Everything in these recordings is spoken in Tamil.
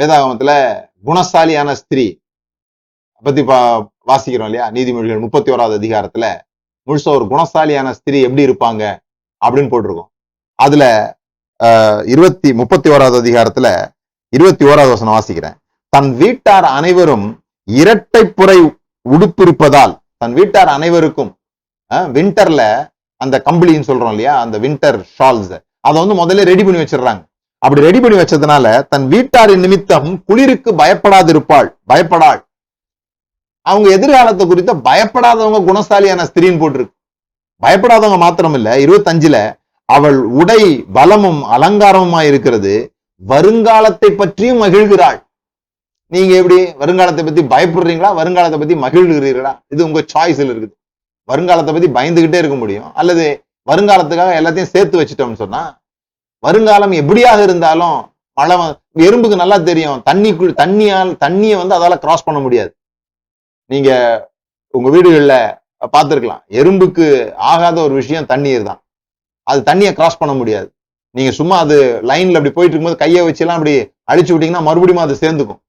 வேதாகமத்துல குணசாலியான ஸ்திரீ. பத்தி பா வாசிக்கிறோம் இல்லையா? நீதிமொழிகள் முப்பத்தி ஓராவது அதிகாரத்துல முழுசா ஒரு குணசாலியான ஸ்திரீ எப்படி இருப்பாங்க? அப்படின்னு போட்டிருக்கோம். அதுல ஆஹ், இருபத்தி முப்பத்தி ஓராவது அதிகாரத்துல இருபத்தி ஓராவது வசனம் வாசிக்கிறேன். தன் வீட்டார் அனைவரும் இரட்டை புரை உடுப்பிருப்பதால் தன் வீட்டார் அனைவருக்கும் வின்டர்ல அந்த கம்பளின்னு சொல்றோம் இல்லையா? அந்த வின்டர் ஷால்ஸ் அதை வந்து முதல்ல ரெடி பண்ணி வச்சிடுறாங்க. அப்படி ரெடி பண்ணி வச்சதுனால தன் வீட்டாரின் நிமித்தம் குளிருக்கு பயப்படாதிருப்பாள். பயப்படாள். அவங்க எதிர்காலத்தை குறித்த பயப்படாதவங்க குணசாலியான ஸ்திரீன்னு போட்டிருக்கு. பயப்படாதவங்க மாத்திரம் இல்ல இருபத்தஞ்சுல அவள் உடை பலமும் அலங்காரமுமா இருக்கிறது. வருங்காலத்தை பற்றியும் மகிழ்கிறாள். நீங்க எப்படி வருங்காலத்தை பத்தி பயப்படுறீங்களா? வருங்காலத்தை பத்தி மகிழ்கிறீர்களா? இது உங்க சாய்ஸ்ல இருக்குது. வருங்காலத்தை பத்தி பயந்துகிட்டே இருக்க முடியும். அல்லது வருங்காலத்துக்காக எல்லாத்தையும் சேர்த்து வச்சிட்டோம்னு சொன்னா வருங்காலம் எப்படியாக இருந்தாலும் மழை எறும்புக்கு நல்லா தெரியும். தண்ணி தண்ணியால் தண்ணியை வந்து அதால கிராஸ் பண்ண முடியாது. நீங்க உங்க வீடுகளில் பார்த்துருக்கலாம். எறும்புக்கு ஆகாத ஒரு விஷயம் தண்ணீர் தான். அது தண்ணியை கிராஸ் பண்ண முடியாது. நீங்க சும்மா அது லைன்ல அப்படி போயிட்டு இருக்கும்போது கையை வச்செல்லாம் அப்படி அழிச்சு விட்டீங்கன்னா மறுபடியும் அது சேர்ந்துக்கும்.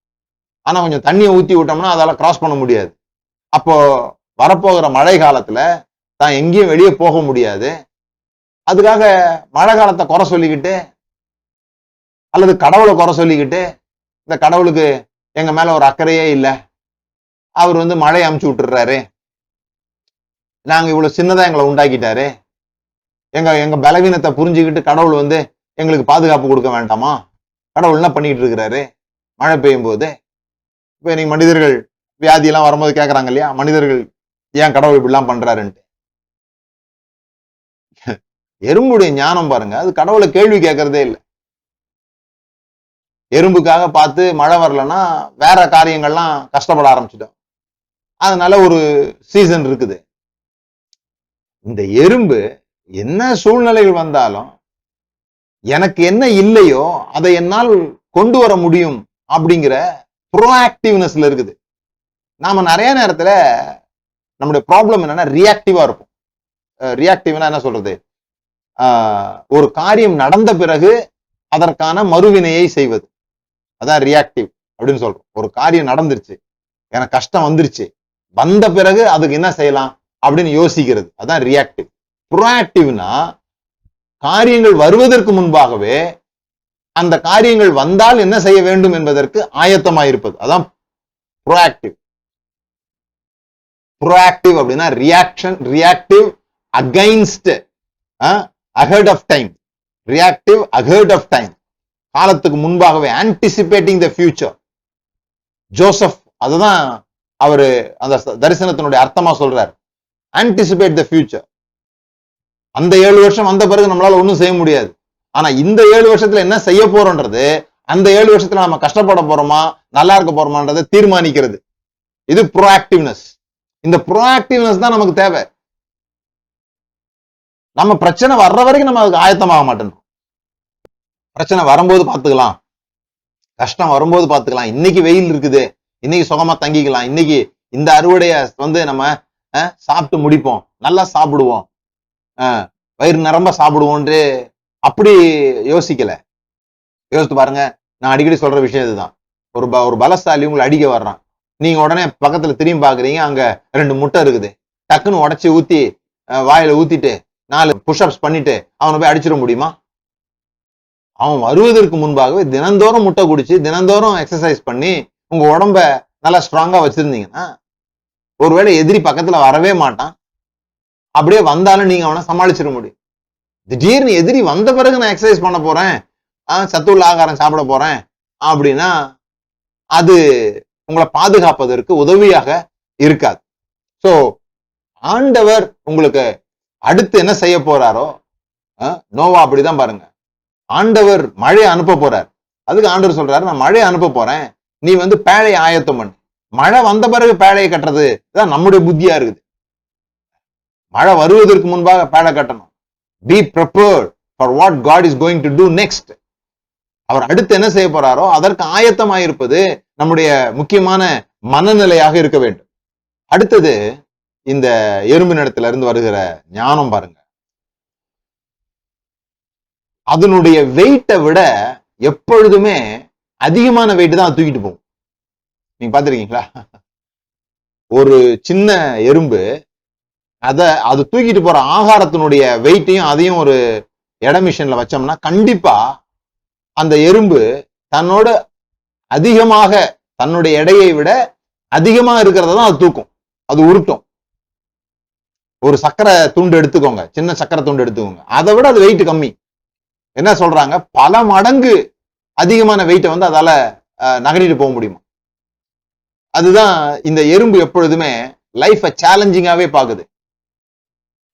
ஆனா கொஞ்சம் தண்ணியை ஊத்தி விட்டோம்னா அதால கிராஸ் பண்ண முடியாது. அப்போ வரப்போகிற மழை காலத்துல தான் எங்கேயும் வெளியே போக முடியாது. அதுக்காக மழை காலத்தை குறை சொல்லிக்கிட்டு அல்லது கடவுளை குறை சொல்லிக்கிட்டு இந்த கடவுளுக்கு எங்க மேல ஒரு அக்கறையே இல்லை. அவர் வந்து மழை அமுச்சு விட்டுறாரு நாங்க இவ்வளவு சின்னதா எங்களை உண்டாக்கிட்டாரு. எங்க எங்க பலவீனத்தை புரிஞ்சுக்கிட்டு கடவுள் வந்து எங்களுக்கு பாதுகாப்பு கொடுக்க வேண்டாமா? கடவுள் என்ன பண்ணிட்டு இருக்கிறாரு? மழை பெய்யும் போது. இப்ப இன்னைக்கு மனிதர்கள் வியாதி எல்லாம் வரும்போது கேக்குறாங்க இல்லையா? மனிதர்கள் ஏன் கடவுள் இப்படிலாம் பண்றாருன்ட்டு. எறும்புடைய ஞானம் பாருங்க. அது கடவுளை கேள்வி கேட்கறதே இல்லை. எறும்புக்காக பார்த்து மழை வரலன்னா வேற காரியங்கள்லாம் கஷ்டப்பட ஆரம்பிச்சிட்டோம். அதனால ஒரு சீசன் இருக்குது. இந்த எறும்பு என்ன சூழ்நிலைகள் வந்தாலும் எனக்கு என்ன இல்லையோ அதை என்னால் கொண்டு வர முடியும் அப்படிங்கிற ப்ரோஆக்டிவ்னஸ்ல இருக்குது. நாம நிறைய நேரத்துல நம்முடைய ப்ராப்ளம் என்னன்னா ரியாக்டிவா இருக்கும் ரியாக்டிவ்னா என்ன சொல்றது? ஒரு காரியம் நடந்த பிறகு அதற்கான மறுவினையை செய்வது. அதான் ரியாக்டிவ் அப்படின்னு சொல்றோம். ஒரு காரியம் நடந்துருச்சு. எனக்கு கஷ்டம் வந்துருச்சு. வந்த பிறகு அதுக்கு என்ன செய்யலாம் அப்படின்னு யோசிக்கிறது. அதான் ரியாக்டிவ் ப்ரோஆக்டிவ்னா காரியங்கள் வருவதற்கு முன்பாகவே அந்த காரியங்கள் வந்தால் என்ன செய்ய வேண்டும் என்பதற்கு ஆயத்தமாயிருப்பது அதான் ப்ரோஆக்டிவ் ப்ரோஆக்டிவ் அப்படின்னா reaction reactive against ahead of time reactive ahead of time காலத்துக்கு முன்பாகவே ஆன்டிசிபேட்டிங் த ஃபியூச்சர் ஜோசப் அதுதான் அவரு அந்த தரிசனத்தினுடைய அர்த்தமா சொல்றாரு. ஆன்டிசிபேட் த ஃபியூச்சர் அந்த ஏழு வருஷம் வந்த பிறகு நம்மளால ஒன்றும் செய்ய முடியாது. ஆனா இந்த ஏழு வருஷத்துல என்ன செய்ய போறோன்றது அந்த ஏழு வருஷத்துல நம்ம கஷ்டப்பட போறோமா நல்லா இருக்க போறோமான்றதை தீர்மானிக்கிறது. இது ப்ரோஆக்டிவ்னஸ் இந்த ப்ரோஆக்டிவ்னஸ் தான் நமக்கு தேவை. நம்ம பிரச்சனை வர்ற வரைக்கும் நம்ம அதுக்கு ஆயத்தமாக மாட்டோம் பிரச்சனை வரும்போது பார்த்துக்கலாம். கஷ்டம் வரும்போது பார்த்துக்கலாம். இன்னைக்கு வெயில் இருக்குது. இன்னைக்கு சுகமா தங்கிக்கலாம். இன்னைக்கு இந்த அறுவடைய வந்து நம்ம அஹ், சாப்பிட்டு முடிப்போம். நல்லா சாப்பிடுவோம். வயிறு நிரம்ப சாப்பிடுவோன்று அப்படி யோசிக்கல. யோசித்து பாருங்க. நான் அடிக்கடி சொல்ற விஷயம் இதுதான். ஒரு ப- ஒரு பலசாலி உங்களை அடிக்க வர்றான். நீங்க உடனே பக்கத்துல திரும்பி பாக்குறீங்க அங்க ரெண்டு முட்டை இருக்குது. டக்குன்னு உடைச்சு ஊத்தி அஹ், வாயில ஊத்திட்டு நாலு புஷ்அப்ஸ் பண்ணிட்டு அவனை போய் அடிச்சிட முடியுமா? அவன் வருவதற்கு முன்பாகவே தினந்தோறும் முட்டை குடிச்சு தினந்தோறும் எக்ஸசைஸ் பண்ணி உங்க உடம்ப நல்லா ஸ்ட்ராங்கா வச்சிருந்தீங்கன்னா ஒருவேளை எதிரி பக்கத்துல வரவே மாட்டான். அப்படியே வந்தாலும் நீங்க அவனை சமாளிச்சிட முடியும். திடீர்னு எதிரி வந்த பிறகு நான் எக்ஸசைஸ் பண்ண போறேன். ஆஹ் சத்துள்ள ஆகாரம் சாப்பிட போறேன். அப்படின்னா அது உங்களை பாதுகாப்பதற்கு உதவியாக இருக்காது. சோ ஆண்டவர் உங்களுக்கு அடுத்து என்ன செய்ய போறாரோ நோவா அப்படிதான் பாருங்க. ஆண்டவர் மழை அனுப்ப போறார். அதுக்கு ஆண்டவர் சொல்றாரு நான் மழையை அனுப்ப போறேன். நீ வந்து பேழையை ஆயத்தம் பண்ணு. மழை வந்த பிறகு பேழையை கட்டுறது தான் நம்முடைய புத்தியா இருக்குது. மழை வருவதற்கு முன்பாக பேழை கட்டணும். Be prepared for what God is going to do next அவர் அடுத்து என்ன செய்ய போறாரோ அதற்கு ஆயத்தமாயிருப்பது நம்முடைய முக்கியமான மனநிலையாக இருக்க வேண்டும். அடுத்தது இந்த எறும்பு நிலத்துல இருந்து வருகிற ஞானம் பாருங்க. அதனுடைய வெயிட்டை விட எப்பொழுதுமே அதிகமான வெயிட் தான் தூக்கிட்டு போகும். நீங்க பாத்திருக்கீங்களா ஒரு சின்ன எறும்பு அத அது தூக்கிட்டு போற ஆகாரத்தினுடைய வெயிட்டையும் அதையும் ஒரு எடை மிஷின்ல வச்சோம்னா கண்டிப்பா அந்த எறும்பு தன்னோட அதிகமாக தன்னுடைய எடையை விட அதிகமா இருக்கிறத தான் அது தூக்கும். அது உருட்டும். ஒரு சக்கரை துண்டு எடுத்துக்கோங்க. சின்ன சக்கரை துண்டு எடுத்துக்கோங்க. அதை விட அது வெயிட் கம்மி. என்ன சொல்றாங்க? பல மடங்கு அதிகமான வெயிட்டை வந்து அதால அஹ், போக முடியுமா? அதுதான் இந்த எறும்பு எப்பொழுதுமே லைஃபை சேலஞ்சிங்காவே பாக்குது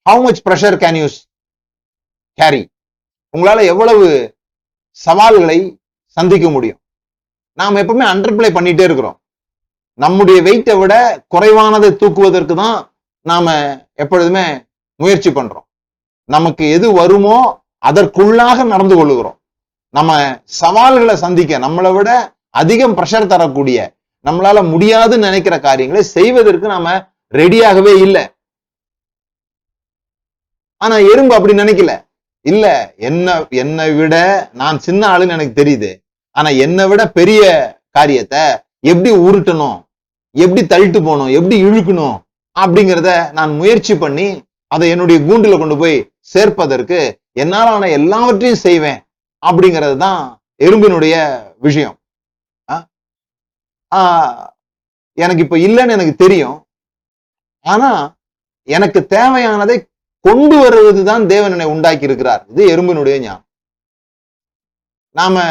how much pressure can you carry உங்களால எவ்வளவு சவால்களை சந்திக்க முடியும்? நாம் எப்பவுமே அண்டர்பிளே பண்ணிட்டே இருக்கிறோம். நம்முடைய வெயிட்டை விட குறைவானதை தூக்குவதற்கு தான் நாம எப்பொழுதுமே முயற்சி பண்றோம். நமக்கு எது வருமோ அதற்குள்ளாக நடந்து கொள்ளுகிறோம் நம்ம சவால்களை சந்திக்க நம்மளை விட அதிகம் ப்ரெஷர் தரக்கூடிய நம்மளால முடியாதுன்னு நினைக்கிற காரியங்களை செய்வதற்கு நாம ரெடியாகவே இல்லை. ஆனா எறும்பு அப்படி நினைக்கல. இல்ல என்ன என்னை விட நான் சின்ன ஆளுன்னு எனக்கு தெரியுது. ஆனா என்னை விட பெரிய காரியத்தை எப்படி உருட்டணும் எப்படி தள்ளிட்டு போகணும் எப்படி இழுக்கணும் அப்படிங்கிறத நான் முயற்சி பண்ணி அதை என்னுடைய கூண்டுல கொண்டு போய் சேர்ப்பதற்கு என்னால் எல்லாவற்றையும் செய்வேன் அப்படிங்கிறது தான் எறும்பினுடைய விஷயம். ஆ? ஆ, எனக்கு இப்ப இல்லைன்னு எனக்கு தெரியும். ஆனா எனக்கு தேவையானதை கொண்டு வருவதுதான் தேவன் என்னை உண்டாக்கி இருக்கிறார் இது எறும்பினுடைய ஞானம். நாம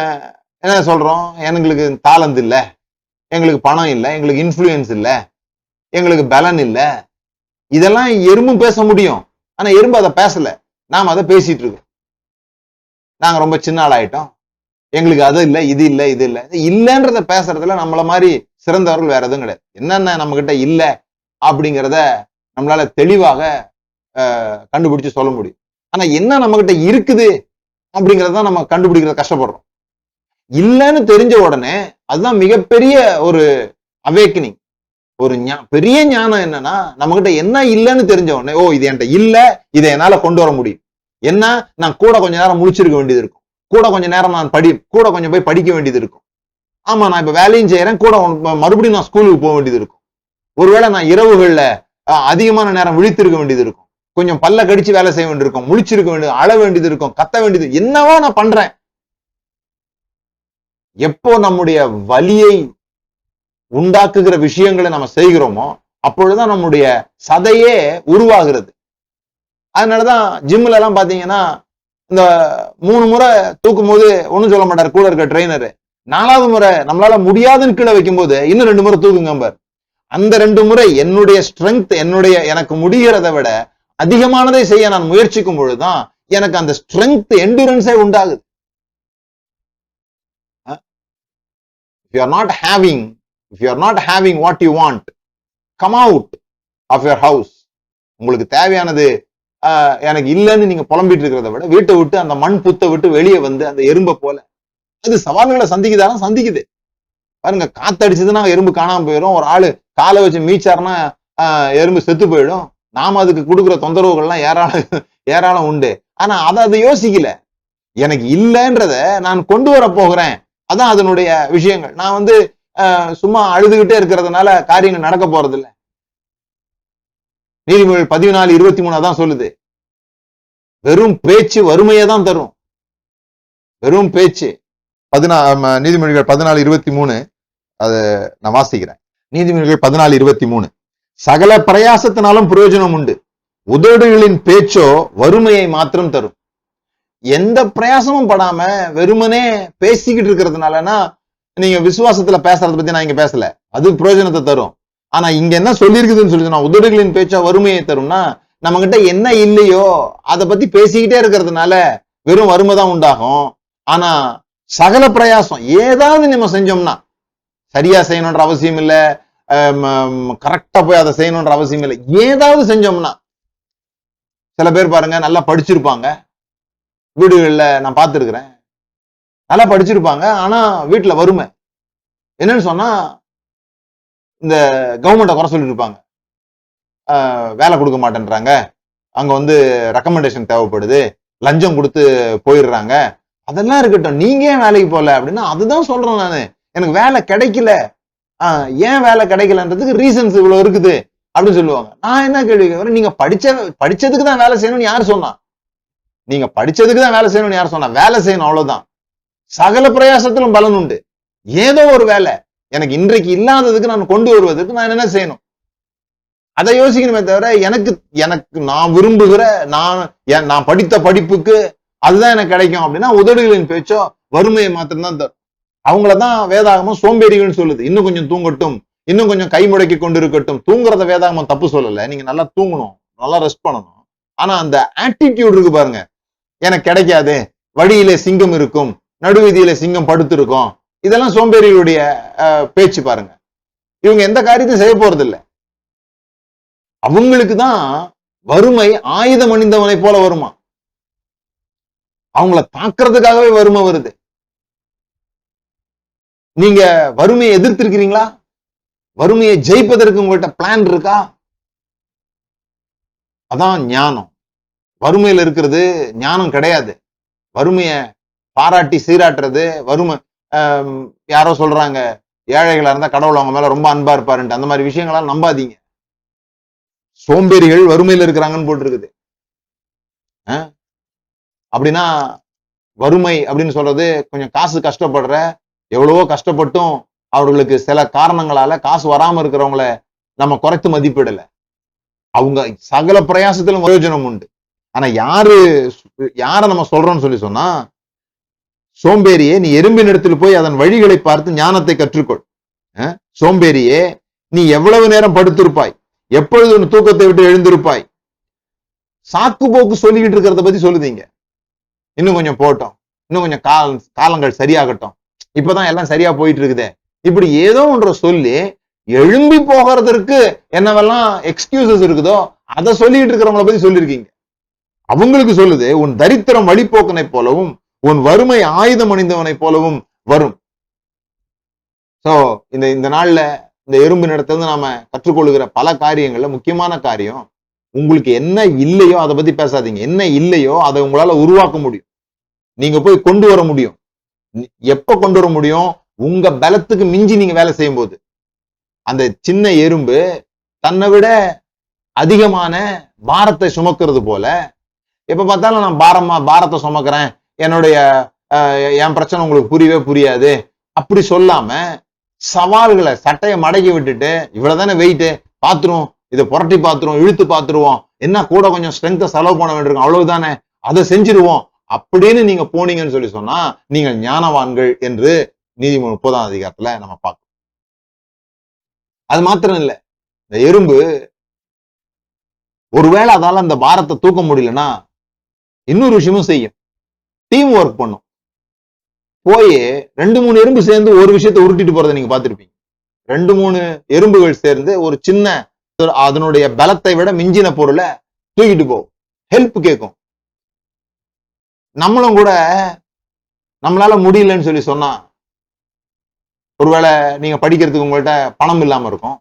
என்ன சொல்றோம்? எங்களுக்கு தாளந்து இல்லை. எங்களுக்கு பணம் இல்லை. எங்களுக்கு இன்ஃப்ளூயன்ஸ் இல்லை. எங்களுக்கு பலன் இல்ல. இதெல்லாம் எறும்பும் பேச முடியும். ஆனா எறும்பு அதை பேசல. நாம அதை பேசிட்டு இருக்கோம். நாங்க ரொம்ப சின்ன ஆளாயிட்டோம் எங்களுக்கு அது இல்ல இது இல்ல இது இல்ல. இல்லைன்றத பேசுறதுல நம்மள மாதிரி சிறந்தவர்கள் வேற எதுவும் கிடையாது. என்னென்ன நம்ம கிட்ட இல்ல அப்படிங்கிறத நம்மளால தெளிவாக அஹ், கண்டுபிடிச்சு சொல்ல முடியும். ஆனா என்ன நம்ம கிட்ட இருக்குது அப்படிங்கறத நம்ம கண்டுபிடிக்கிறத கஷ்டப்படுறோம். இல்லைன்னு தெரிஞ்ச உடனே அதுதான் மிகப்பெரிய ஒரு அவேக்கனிங் ஒரு பெரிய ஞானம் என்னன்னா நம்ம கிட்ட என்ன இல்லைன்னு தெரிஞ்ச உடனே ஓ இது என்கிட்ட இல்ல இதை என்னால கொண்டு வர முடியும். என்ன? நான் கூட கொஞ்ச நேரம் முழிச்சிருக்க வேண்டியது இருக்கும். கூட கொஞ்ச நேரம் நான் படி கூட கொஞ்சம் போய் படிக்க வேண்டியது இருக்கும். ஆமா நான் இப்ப வேலையும் செய்யறேன் கூட மறுபடியும் நான் ஸ்கூலுக்கு போக வேண்டியது இருக்கும். ஒருவேளை நான் இரவுகள்ல அதிகமான நேரம் விழித்திருக்க வேண்டியது இருக்கும். கொஞ்சம் பல்ல கடிச்சு வேலை செய்ய வேண்டியிருக்கும் முழிச்சிருக்க வேண்டியது அழ வேண்டியது இருக்கும் கத்த வேண்டியது என்னவோ நான் பண்றேன். எப்போ நம்முடைய வலியை உண்டாக்குகிற விஷயங்களை நம்ம செய்கிறோமோ அப்பொழுதுதான் நம்முடைய சதையே உருவாகிறது. அதனாலதான் ஜிம்ல எல்லாம் பாத்தீங்கன்னா இந்த மூணு முறை தூக்கும் போது ஒண்ணும் சொல்ல மாட்டார் கூட இருக்க ட்ரெயினர் நாலாவது முறை நம்மளால முடியாதுன்னு கீழே வைக்கும்போது இன்னும் ரெண்டு முறை தூக்குங்க பார். அந்த ரெண்டு முறை என்னுடைய ஸ்ட்ரென்த் என்னுடைய எனக்கு முடிகிறதை விட அதிகமானதை செய்ய நான் முயற்சிக்கும் பொழுதுதான் எனக்கு அந்த ஸ்ட்ரென்த் எண்டூரன்ஸே உண்டாகுது. You are not having if you are not having what you want come out of your house உங்களுக்கு தேவையானது ஆஹ், எனக்கு இல்லைன்னு நீங்க புலம்பிட்டு இருக்கிறத விட வீட்டை விட்டு அந்த மண் புத்தை விட்டு வெளியே வந்து அந்த எறும்பை போல. அது சவால்களை சந்திக்குதாலும் சந்திக்குது. பாருங்க காத்தடிச்சதுன்னா எறும்பு காணாம போயிடும் ஒரு ஆளு காலை வச்சு மீச்சாருன்னா ஆஹ், எறும்பு செத்து போயிடும். நாம அதுக்கு கொடுக்குற தொந்தரவுகள்லாம் ஏராளம் ஏராளம் உண்டு. ஆனா அதை அதை யோசிக்கல. எனக்கு இல்லைன்றத நான் கொண்டு வர போகிறேன். அதான் அதனுடைய விஷயங்கள். நான் வந்து சும்மா அழுதுகிட்டே இருக்கிறதுனால காரியங்கள் நடக்க போறது இல்ல நீதிமொழிகள் பதினாலு இருபத்தி மூணா தான் சொல்லுது. வெறும் பேச்சு வறுமையை தான் தரும். வெறும் பேச்சு. பதினா நீதிமொழிகள் பதினாலு இருபத்தி மூணு. அது நான் வாசிக்கிறேன். நீதிமொழிகள் பதினாலு இருபத்தி மூணு. சகல பிரயாசத்தினாலும் பிரயோஜனம் உண்டு. உதடுகளின் பேச்சோ வறுமையை மாத்திரம் தரும். எந்த பிரயாசமும் படாம வெறுமனே பேசிக்கிட்டு இருக்கிறதுனாலனா நீங்க விசுவாசத்துல பேசுறத பத்தி நான் இங்க பேசல. அது பிரயோஜனத்தை தரும். ஆனா இங்க என்ன சொல்லியிருக்குதுன்னு சொல்லி நான் உதடுகளின் பேச்சா வறுமையை தரும்னா நம்ம கிட்ட என்ன இல்லையோ அதை பத்தி பேசிக்கிட்டே இருக்கிறதுனால வெறும் வறுமை தான் உண்டாகும். ஆனா சகல பிரயாசம் ஏதாவது நம்ம செஞ்சோம்னா சரியா செய்யணுன்ற அவசியம் இல்ல கரெக்டா போய் அதை செய்யணுன்ற அவசியம் இல்லை. ஏதாவது செஞ்சோம்னா சில பேர் பாருங்க நல்லா படிச்சிருப்பாங்க. வீடுகளில் நான் பார்த்துருக்குறேன். நல்லா படிச்சிருப்பாங்க. ஆனா வீட்டுல வறுமை. என்னன்னு சொன்னா இந்த கவர்மெண்ட்டை குறை சொல்லிட்டு இருப்பாங்க வேலை கொடுக்க மாட்டேன்றாங்க. அங்க வந்து ரெக்கமெண்டேஷன் தேவைப்படுது. லஞ்சம் கொடுத்து போயிடுறாங்க. அதெல்லாம் இருக்கட்டும். நீங்க ஏன் வேலைக்கு போகல அப்படின்னா அதுதான் சொல்றேன் நான். எனக்கு வேலை கிடைக்கல. ஏன் வேலை கிடைக்கலன்றதுக்கு ரீசன்ஸ் இவ்வளவு இருக்குது அப்படின்னு சொல்லுவாங்க. நான் என்ன கேள்வி கேட்குறேன்? நீங்க படிச்ச படிச்சதுக்கு தான் வேலை செய்யணும்னு யார் சொன்னா? நீங்க படிச்சதுக்கு தான் வேலை செய்யணும்னு யார் சொன்னா? வேலை செய்யணும் அவ்வளவுதான். சகல பிரயாசத்திலும் பலன் உண்டு ஏதோ ஒரு வேலை எனக்கு இன்றைக்கு இல்லாததுக்கு நான் கொண்டு வருவதற்கு நான் என்ன செய்யணும்? அதை யோசிக்கணுமே தவிர எனக்கு எனக்கு நான் விரும்புகிற நான் நான் படித்த படிப்புக்கு அதுதான் எனக்கு கிடைக்கும் அப்படின்னா உதடுகளின் பேச்சோ வறுமையை மாத்திரம்தான் தரும். அவங்களதான் வேதாகமம் சோம்பேறிகள்னு சொல்லுது. இன்னும் கொஞ்சம் தூங்கட்டும். இன்னும் கொஞ்சம் கை முடக்கி கொண்டு இருக்கட்டும் தூங்குறத வேதாகமம் தப்பு சொல்லல. நீங்க நல்லா தூங்கணும். நல்லா ரெஸ்ட் பண்ணணும். ஆனா அந்த ஆட்டிடியூட் இருக்கு பாருங்க. எனக்கு கிடைக்காது. வழியிலே சிங்கம் இருக்கும். நடுவீதியில சிங்கம் படுத்திருக்கும். இதெல்லாம் சோம்பேறிகளுடைய பேச்சு பாருங்க. இவங்க எந்த காரியத்தையும் செய்ய போறது இல்ல அவங்களுக்கு தான் வறுமை ஆயுதம் அணிந்தவனை போல வருமா? அவங்கள தாக்குறதுக்காகவே வறுமை வருது. நீங்க வறுமையை எதிர்த்திருக்கிறீங்களா? வறுமையை ஜெயிப்பதற்கு உங்கள்கிட்ட பிளான் இருக்கா? அதான் ஞானம். வறுமையில இருக்கிறது ஞானம் கிடையாது. வறுமையை பாராட்டி சீராட்டுறது வறுமை யாரோ சொல்றாங்க ஏழைகளா இருந்தா கடவுள் அவங்க மேல ரொம்ப அன்பா இருப்பாருன்ட்டு அந்த மாதிரி விஷயங்களாம் நம்பாதீங்க. சோம்பேறிகள் வறுமையில இருக்கிறாங்கன்னு போட்டிருக்குது. அப்படின்னா வறுமை அப்படின்னு சொல்றது கொஞ்சம் காசு கஷ்டப்படுற எவ்வளவோ கஷ்டப்பட்டும் அவர்களுக்கு சில காரணங்களால காசு வராம இருக்கிறவங்கள நம்ம குறைத்து மதிப்பிடல. அவங்க சகல பிரயாசத்திலும் பிரயோஜனம் உண்டு. ஆனா யாரு யார நம்ம சொல்றோம்னு சொல்லி சொன்னா சோம்பேறியே நீ எறும்பின் இடத்தில் போய் அதன் வழிகளை பார்த்து ஞானத்தை கற்றுக்கொள். அஹ்? சோம்பேறியே நீ எவ்வளவு நேரம் படுத்திருப்பாய்? எப்பொழுது உன் தூக்கத்தை விட்டு எழுந்திருப்பாய்? சாக்கு போக்கு சொல்லிக்கிட்டு இருக்கிறத பத்தி சொல்லுதீங்க. இன்னும் கொஞ்சம் போட்டோம். இன்னும் கொஞ்சம் கால காலங்கள் சரியாகட்டும். இப்பதான் எல்லாம் சரியா போயிட்டு இருக்குதே இப்படி ஏதோ ஒன்ற சொல்லி எழும்பி போகிறதற்கு என்னவெல்லாம் எக்ஸ்கியூசஸ் இருக்குதோ அதை சொல்லிட்டு இருக்கிறவங்கள பத்தி சொல்லியிருக்கீங்க. அவங்களுக்கு சொல்லுது உன் தரித்திரம் வழிபோக்கனை போலவும் உன் வறுமை ஆயுதம் அணிந்தவனை போலவும் வரும். சோ இந்த இந்த நாள்ல இந்த எறும்பு நடத்திலிருந்து நாம கற்றுக்கொள்கிற பல காரியங்கள்ல முக்கியமான காரியம் உங்களுக்கு என்ன இல்லையோ அதை பத்தி பேசாதீங்க. என்ன இல்லையோ அதை உங்களால உருவாக்க முடியும். நீங்க போய் கொண்டு வர முடியும். எப்ப கொண்டு வர முடியும்? உங்க பலத்துக்கு மிஞ்சி நீங்க வேலை செய்யும் போது அந்த சின்ன எறும்பு தன்னை விட அதிகமான பாரத்தை சுமக்கிறது போல எப்ப பார்த்தாலும் நான் பாரமா பாரத்தை சுமக்கிறேன் என்னுடைய அஹ், என் பிரச்சனை உங்களுக்கு புரியவே புரியாது. அப்படி சொல்லாம சவால்களை சட்டையை மடக்கி விட்டுட்டு இவ்வளவுதானே வெயிட்டு பாத்துருவோம் இதை புரட்டி பாத்துருவோம் இழுத்து பாத்துருவோம். என்ன கூட கொஞ்சம் ஸ்ட்ரென்த்தை செலவு பண்ண வேண்டியிருக்கும். அவ்வளவுதானே? அதை செஞ்சிருவோம். அப்படின்னு நீங்க போனீங்கன்னு சொல்லி சொன்னா நீங்கள் ஞானவான்கள் என்று நீதிமன்ற முப்பதாம் அதிகாரத்துல நம்ம பார்க்கணும் அது மாத்திரம் இல்ல. இந்த எறும்பு ஒருவேளை அதால அந்த பாரத்தை தூக்க முடியலன்னா இன்னொரு விஷயமும் செய்யும். டீம் ஒர்க் பண்ணும். போய் ரெண்டு மூணு எறும்பு சேர்ந்து ஒரு விஷயத்தை உருட்டிட்டு போறதை நீங்க பார்த்துருப்பீங்க. ரெண்டு மூணு எறும்புகள் சேர்ந்து ஒரு சின்ன அதனுடைய பலத்தை விட மிஞ்சின பொருளை தூக்கிட்டு போகும். ஹெல்ப் கேட்கும் நம்மளும் கூட நம்மளால முடியலன்னு சொல்லி சொன்னா ஒருவேளை நீங்க படிக்கிறதுக்கு உங்கள்கிட்ட பணம் இல்லாம இருக்கும்.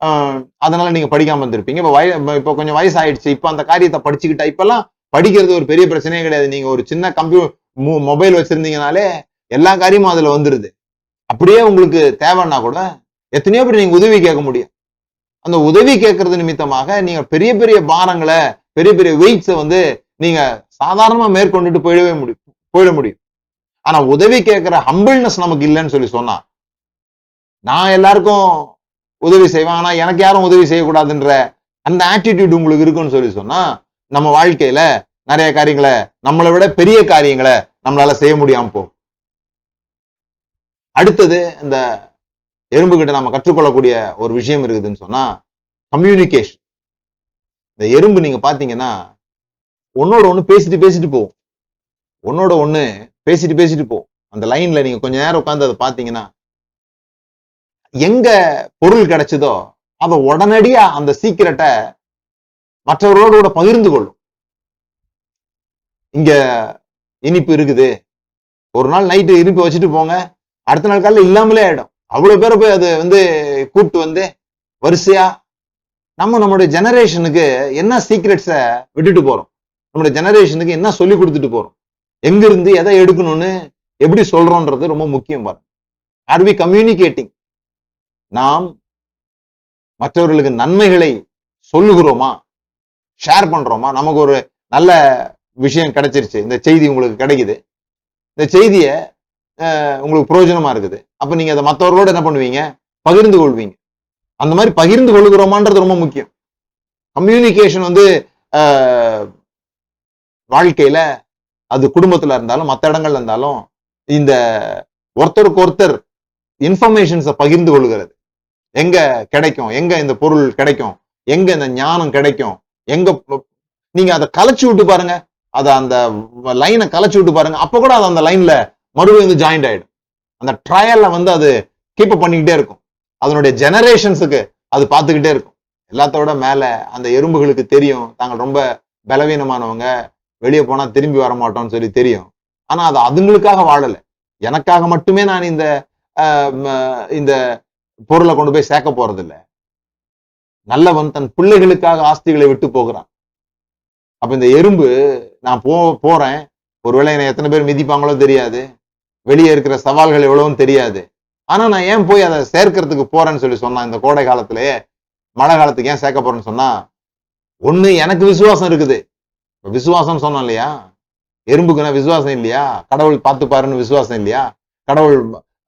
ஆஹ் அதனால நீங்க படிக்காம இருந்திருப்பீங்க. இப்ப வய இப்ப கொஞ்சம் வயசு ஆயிடுச்சு இப்ப அந்த காரியத்தை படிச்சுக்கிட்டா இப்பெல்லாம் படிக்கிறது ஒரு பெரிய பிரச்சனையே கிடையாது. நீங்க ஒரு சின்ன கம்ப்யூ மொபைல் வச்சிருந்தீங்கனாலே எல்லா காரியமும் அதுல வந்துருது. அப்படியே உங்களுக்கு தேவைன்னா கூட எத்தனையோ பேர் நீங்க உதவி கேட்க முடியும். அந்த உதவி கேட்கறது நிமித்தமாக நீங்க பெரிய பெரிய பாரங்களை பெரிய பெரிய வெயிட்ஸை வந்து நீங்க சாதாரணமா மேற்கொண்டுட்டு போயிடவே முடியும் போயிட முடியும். ஆனா உதவி கேட்கிற ஹம்பிள்னஸ் நமக்கு இல்லைன்னு சொல்லி சொன்னா நான் எல்லாருக்கும் உதவி செய்வேன். ஆனா எனக்கு யாரும் உதவி செய்யக்கூடாதுன்ற அந்த ஆட்டிடியூட் உங்களுக்கு இருக்குன்னு சொல்லி சொன்னா நம்ம வாழ்க்கையில நிறைய காரியங்களை நம்மளை விட பெரிய காரியங்களை நம்மளால செய்ய முடியாம போகும். அடுத்தது இந்த எறும்பு கிட்ட நம்ம கற்றுக்கொள்ளக்கூடிய ஒரு விஷயம் இருக்குதுன்னு சொன்னா கம்யூனிகேஷன் இந்த எறும்பு நீங்க பாத்தீங்கன்னா ஒன்னோட ஒண்ணு பேசிட்டு பேசிட்டு போகும். ஒன்னோட ஒண்ணு பேசிட்டு பேசிட்டு போகும். அந்த லைன்ல நீங்க கொஞ்ச நேரம் உட்காந்து அதை பாத்தீங்கன்னா எங்க பொருள் கிடைச்சதோ அதை உடனடியா அந்த சீக்கிரட்டை மற்றவர்களோட கூட பகிர்ந்து கொள்ளும். இங்க இனிப்பு இருக்குது. ஒரு நாள் நைட்டு இனிப்பு வச்சுட்டு போங்க. அடுத்த நாள் காலையில் இல்லாமலே ஆயிடும். அவ்வளவு பேரை போய் அது வந்து கூப்பிட்டு வந்து வரிசையா நம்ம நம்மளுடைய ஜெனரேஷனுக்கு என்ன சீக்ரெட்ஸை விட்டுட்டு போறோம்? நம்மளுடைய ஜெனரேஷனுக்கு என்ன சொல்லி கொடுத்துட்டு போறோம்? எங்கிருந்து எதை எடுக்கணும்னு எப்படி சொல்றோன்றது ரொம்ப முக்கியம் பாருங்க. ஆர் வி கம்யூனிகேட்டிங் நாம் மற்றவர்களுக்கு நன்மைகளை சொல்லுகிறோமா? ஷேர் பண்றோமா? நமக்கு ஒரு நல்ல விஷயம் கிடைச்சிருச்சு. இந்த செய்தி உங்களுக்கு கிடைக்குது. இந்த செய்தியை உங்களுக்கு பிரயோஜனமா இருக்குது. அப்ப நீங்க அதை மற்றவர்களோட என்ன பண்ணுவீங்க? பகிர்ந்து கொள்வீங்க. அந்த மாதிரி பகிர்ந்து கொள்கிறோமான்றது ரொம்ப முக்கியம். கம்யூனிகேஷன் வந்து வாழ்க்கையில அது குடும்பத்துல இருந்தாலும் மற்ற இடங்கள்ல இருந்தாலும் இந்த ஒருத்தருக்கு ஒருத்தர் இன்ஃபர்மேஷன்ஸை பகிர்ந்து கொள்கிறது. எங்க கிடைக்கும்? எங்க இந்த பொருள் கிடைக்கும்? எங்க இந்த ஞானம் கிடைக்கும்? எங்க நீங்க அதை கலைச்சு விட்டு பாருங்க. அத அந்த லைனை கலைச்சி விட்டு பாருங்க. அப்போ கூட அது அந்த லைன்ல மறுபடியும் வந்து ஜாயிண்ட் ஆயிடும். அந்த ட்ரையல்ல வந்து அது கீப் பண்ணிக்கிட்டே இருக்கும். அதனுடைய ஜெனரேஷன்ஸுக்கு அது பார்த்துக்கிட்டே இருக்கும். எல்லாத்தோட மேல அந்த எறும்புகளுக்கு தெரியும். தாங்கள் ரொம்ப பலவீனமானவங்க. வெளியே போனா திரும்பி வர மாட்டோம்னு சொல்லி தெரியும். ஆனா அது அதுங்களுக்காக வாழலை. எனக்காக மட்டுமே நான் இந்த ஆஹ், இந்த பொருளை கொண்டு போய் சேர்க்க போறதில்ல. நல்லவன் தன் பிள்ளைகளுக்காக ஆஸ்திகளை விட்டு போகிறான். அப்ப இந்த எறும்பு நான் போ போறேன். ஒருவேளை என்னை எத்தனை பேர் மிதிப்பாங்களோ தெரியாது. வெளியே இருக்கிற சவால்கள் எவ்வளவுன்னு தெரியாது. ஆனா நான் ஏன் போய் அதை சேர்க்கறதுக்கு போறேன்னு சொல்லி சொன்னான்? இந்த கோடை காலத்திலேயே மழை காலத்துக்கு ஏன் சேர்க்க போறேன்னு சொன்னா ஒண்ணு எனக்கு விசுவாசம் இருக்குது. இப்ப விசுவாசம் சொன்னோம் இல்லையா? எறும்புக்குன்னா விசுவாசம் இல்லையா? கடவுள் பார்த்து பாருன்னு விசுவாசம் இல்லையா? கடவுள்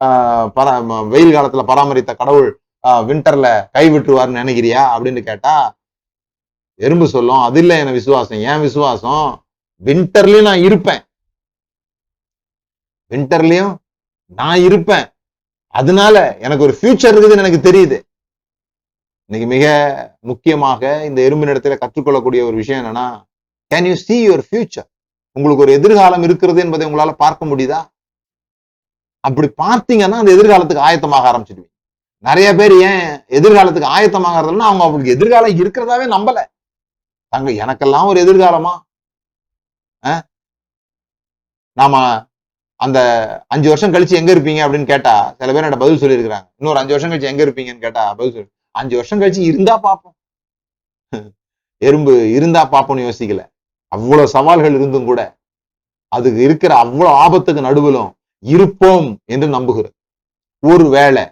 ஆஹ், பரா வெயில் காலத்துல பராமரித்த கடவுள் வின்டர்ல கை விட்டுருவாருன்னு நினைக்கிறியா? அப்படின்னு கேட்டா எறும்பு சொல்லும் அது இல்லை என விசுவாசம். ஏன் விசுவாசம்? வின்டர்லயும் நான் இருப்பேன். வின்டர்லயும் நான் இருப்பேன். அதனால எனக்கு ஒரு ஃபியூச்சர் இருக்குதுன்னு எனக்கு தெரியுது. இன்னைக்கு மிக முக்கியமாக இந்த எறும்பின் இடத்துல கற்றுக்கொள்ளக்கூடிய ஒரு விஷயம் என்னன்னா can you see your future உங்களுக்கு ஒரு எதிர்காலம் இருக்கிறது என்பதை உங்களால பார்க்க முடியுதா? அப்படி பார்த்தீங்கன்னா அந்த எதிர்காலத்துக்கு ஆயத்தமாக ஆரம்பிச்சிடுவீங்க. நிறைய பேர் ஏன் எதிர்காலத்துக்கு ஆயத்தமாகறதுன்னா அவங்க அவங்களுக்கு எதிர்காலம் இருக்கிறதாவே நம்பல. தங்க எனக்கெல்லாம் ஒரு எதிர்காலமா? நாம அந்த அஞ்சு வருஷம் கழிச்சு எங்க இருப்பீங்க அப்படின்னு கேட்டா சில பேர் என்ன பதில் சொல்லியிருக்கிறாங்க. இன்னொரு அஞ்சு வருஷம் கழிச்சு எங்க இருப்பீங்கன்னு கேட்டா பதில் சொல்லு. அஞ்சு வருஷம் கழிச்சு இருந்தா பார்ப்போம். எறும்பு இருந்தா பார்ப்போம்னு யோசிக்கல. அவ்வளவு சவால்கள் இருந்தும் கூட அதுக்கு இருக்கிற அவ்வளவு ஆபத்துக்கு நடுவிலும் இருப்போம் என்று நம்புகிறது ஒருவேளை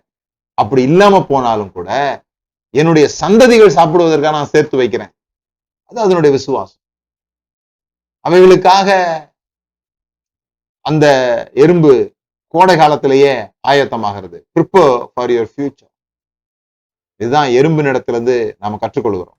அப்படி இல்லாம போனாலும் கூட என்னுடைய சந்ததிகள் சாப்பிடுவதற்காக நான் சேர்த்து வைக்கிறேன். அது அதனுடைய விசுவாசம். அவைகளுக்காக அந்த எறும்பு கோடை காலத்திலேயே ஆயத்தமாகிறது. ப்ரிப்பர் ஃபார் யுவர் ஃபியூச்சர் இதுதான் எறும்பு எறும்பினிடத்திலிருந்து நாம கற்றுக்கொள்கிறோம்.